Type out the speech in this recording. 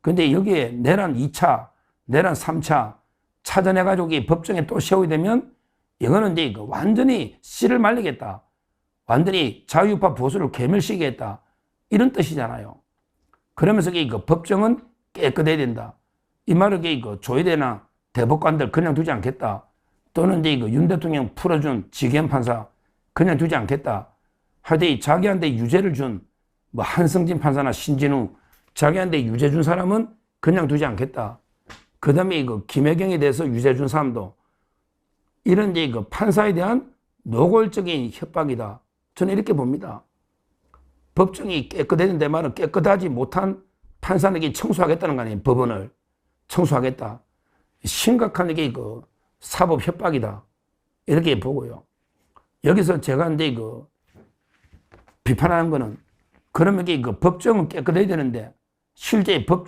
근데 여기에 내란 2차, 내란 3차 찾아내가지고 이 법정에 또 세우게 되면 이거는 이제 그 완전히 씨를 말리겠다. 완전히 자유파 보수를 괴멸시키겠다. 이런 뜻이잖아요. 그러면서 이그 법정은 깨끗해야 된다. 이 말을 그 조회대나 대법관들 그냥 두지 않겠다. 또는 이제 그윤 대통령 풀어준 지기현 판사 그냥 두지 않겠다. 하여튼 자기한테 유죄를 준 뭐 한승진 판사나 신진우 자기한테 유죄 준 사람은 그냥 두지 않겠다. 그 다음에 그 김혜경에 대해서 유죄 준 사람도 이런 이제 그 판사에 대한 노골적인 협박이다. 저는 이렇게 봅니다. 법정이 깨끗해진데 말은 깨끗하지 못한 판사에게 청소하겠다는 거 아니에요. 법원을 청소하겠다. 심각한 이게 그 사법 협박이다. 이렇게 보고요. 여기서 제가 이제 그 비판하는 거는 그러면 그 법정은 깨끗해야 되는데 실제 법